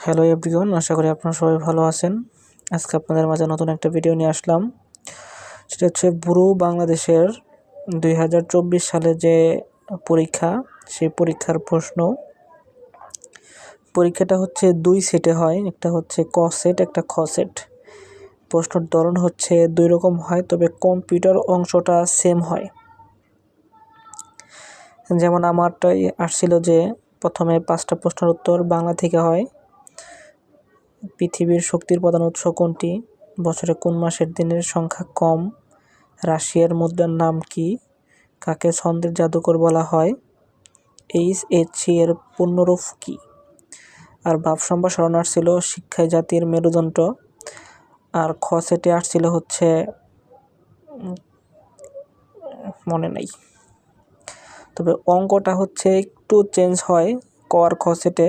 Hello everyone আশা করি আপনারা সবাই ভালো আছেন। আজকে আপনাদের মাঝে নতুন একটা ভিডিও নিয়ে আসলাম। সেটা হচ্ছে বুড়ো বাংলাদেশের দুই হাজার চব্বিশ সালে যে পরীক্ষা, সেই পরীক্ষার প্রশ্ন। পরীক্ষাটা হচ্ছে দুই সেটে হয়, একটা হচ্ছে ক সেট, একটা খ সেট। প্রশ্নের ধরন হচ্ছে দুই রকম হয়, তবে কম্পিউটার অংশটা সেম হয়। যেমন আমারটাই আসছিল যে প্রথমে পাঁচটা প্রশ্নের উত্তর বাংলা থেকে হয় পৃথিবীর শক্তির প্রধান উৎস কোনটি? বছরে কোন মাসের দিনের সংখ্যা কম? রাশিয়ার মুদ্রার নাম কি? কাকে ছন্দের জাদুকর বলা হয়? এইচ এইচ সি এর পূর্ণরূপ কি? আর ভাব সম্প্রসারণ আসছিল শিক্ষায় জাতির মেরুদণ্ড। আর খ সেটে আসছিল হচ্ছে মনে নেই। তবে অঙ্কটা হচ্ছে একটু চেঞ্জ হয়, ক আর খ সেটে।